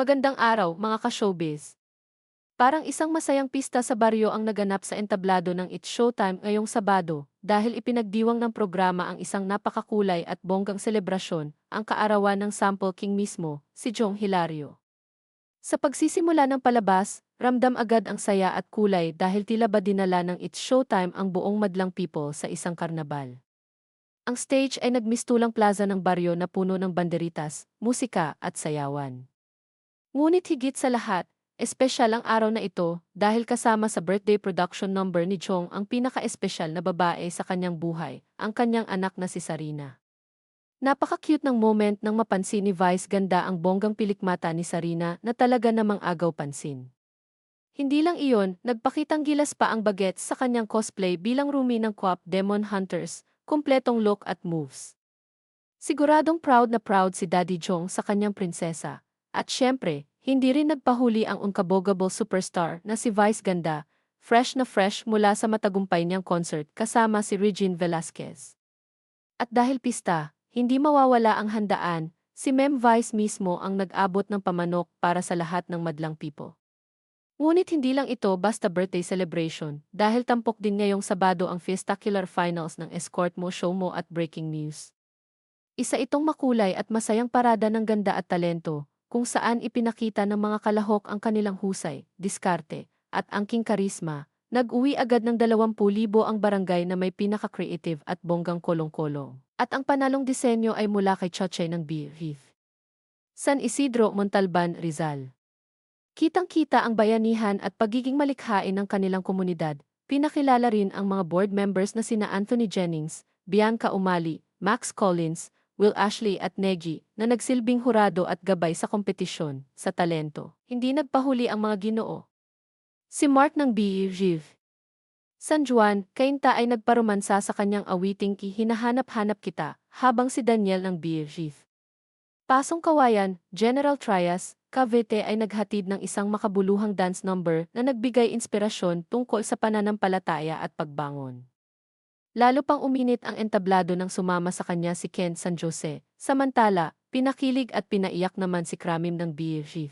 Magandang araw, mga ka-showbiz. Parang isang masayang pista sa baryo ang naganap sa entablado ng It's Showtime ngayong Sabado dahil ipinagdiwang ng programa ang isang napakakulay at bonggang selebrasyon, ang kaarawan ng Sample King mismo, si Jong Hilario. Sa pagsisimula ng palabas, ramdam agad ang saya at kulay dahil tila ba dinala ng It's Showtime ang buong madlang people sa isang karnabal. Ang stage ay nagmistulang plaza ng baryo na puno ng banderitas, musika at sayawan. Ngunit higit sa lahat, espesyal ang araw na ito dahil kasama sa birthday production number ni Chong ang pinaka-espesyal na babae sa kanyang buhay, ang kanyang anak na si Sarina. Napaka-cute ng moment nang mapansin ni Vice ganda ang bonggang pilikmata ni Sarina na talaga namang agaw pansin. Hindi lang iyon, nagpakitang gilas pa ang bagets sa kanyang cosplay bilang Rumi ng Quap Demon Hunters, kumpletong look at moves. Siguradong proud na proud si Daddy Jong sa kanyang prinsesa, at syempre, hindi rin nagpahuli ang unkabogable superstar na si Vice Ganda, fresh na fresh mula sa matagumpay niyang concert kasama si Regine Velasquez. At dahil pista, hindi mawawala ang handaan, si Mem Vice mismo ang nag-abot ng pamanok para sa lahat ng madlang people. Ngunit hindi lang ito basta birthday celebration, dahil tampok din ngayong Sabado ang Fiestacular Finals ng Escort Mo Show Mo at Breaking News. Isa itong makulay at masayang parada ng ganda at talento, kung saan ipinakita ng mga kalahok ang kanilang husay, diskarte, at angking karisma, nag-uwi agad ng 20,000 ang barangay na may pinaka-creative at bonggang kolong-kolong. At ang panalong disenyo ay mula kay Choche ng Beef. San Isidro, Montalban, Rizal. Kitang-kita ang bayanihan at pagiging malikhain ng kanilang komunidad, pinakilala rin ang mga board members na sina Anthony Jennings, Bianca Umali, Max Collins, Will Ashley at Negi na nagsilbing hurado at gabay sa kompetisyon sa talento. Hindi nagpahuli ang mga ginoo. Si Mark ng BEV. San Juan, kainta ay nagparomansa sa kanyang awiting Hinahanap-hanap kita, habang si Daniel ng BEV. Pasong Kawayan, General Trias, Cavite ay naghatid ng isang makabuluhang dance number na nagbigay inspirasyon tungkol sa pananampalataya at pagbangon. Lalo pang uminit ang entablado ng sumama sa kanya si Ken San Jose, samantala, pinakilig at pinaiyak naman si Kramim ng BFG.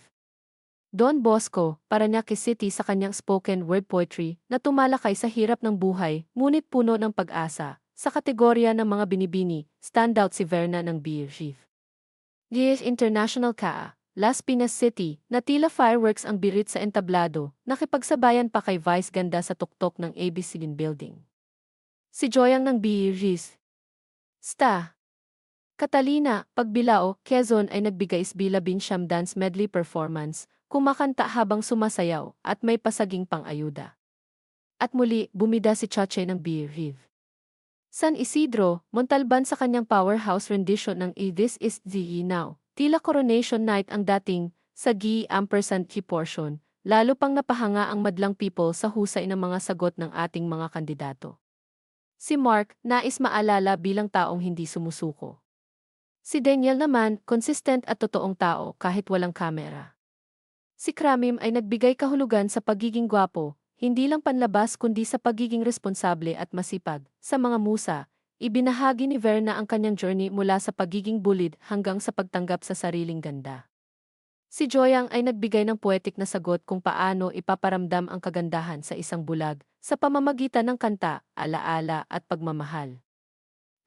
Don Bosco, Paranaque City sa kanyang spoken word poetry na tumalakay sa hirap ng buhay, ngunit puno ng pag-asa. Sa kategorya ng mga binibini, standout si Verna ng BFG. GS International Ka, Las Piñas City, na tila fireworks ang birit sa entablado, nakipagsabayan pa kay Vice Ganda sa tuktok ng ABC Building. Si Joyang ng BRIS. Sta. Catalina, Pagbilao, Quezon ay nagbigay isbila binsyam dance medley performance, kumakanta habang sumasayaw, at may pasaging pang-ayuda. At muli, bumida si Chache ng BRIV. San Isidro, Montalban sa kanyang powerhouse rendition ng E This Is The Now, tila coronation night ang dating, sa Gi ampersand key portion, lalo pang napahanga ang madlang people sa husay ng mga sagot ng ating mga kandidato. Si Mark, nais maalala bilang taong hindi sumusuko. Si Daniel naman, consistent at totoong tao kahit walang kamera. Si Kramim ay nagbigay kahulugan sa pagiging gwapo, hindi lang panlabas kundi sa pagiging responsable at masipag. Sa mga musa, ibinahagi ni Verna ang kanyang journey mula sa pagiging bullied hanggang sa pagtanggap sa sariling ganda. Si Joyang ay nagbigay ng poetic na sagot kung paano ipaparamdam ang kagandahan sa isang bulag sa pamamagitan ng kanta, alaala at pagmamahal.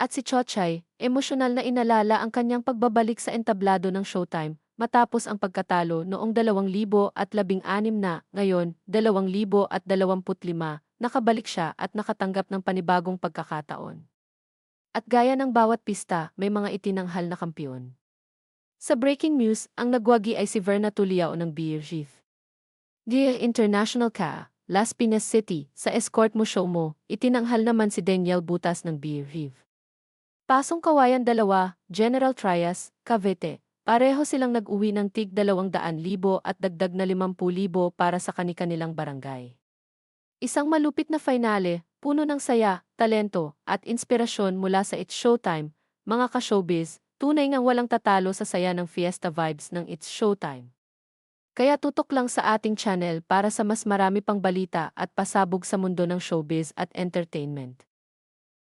At si Chochay, emosyonal na inalala ang kanyang pagbabalik sa entablado ng Showtime matapos ang pagkatalo noong 2016 na, ngayon 2025, nakabalik siya at nakatanggap ng panibagong pagkakataon. At gaya ng bawat pista, may mga itinanghal na kampiyon. Sa breaking news, ang nagwagi ay si Verna Tuliao ng Beer Chief. Dear International Ka, Las Piñas City, sa escort mo show mo, itinanghal naman si Daniel Butas ng Beer Chief. Pasong Kawayan dalawa, General Trias, Cavite, pareho silang nag-uwi ng tig 200,000 at dagdag na 50,000 para sa kani-kanilang barangay. Isang malupit na finale, puno ng saya, talento, at inspirasyon mula sa It's Showtime, mga ka-showbiz, Tunay ngang walang tatalo sa saya ng fiesta vibes ng It's Showtime. Kaya tutok lang sa ating channel para sa mas marami pang balita at pasabog sa mundo ng showbiz at entertainment.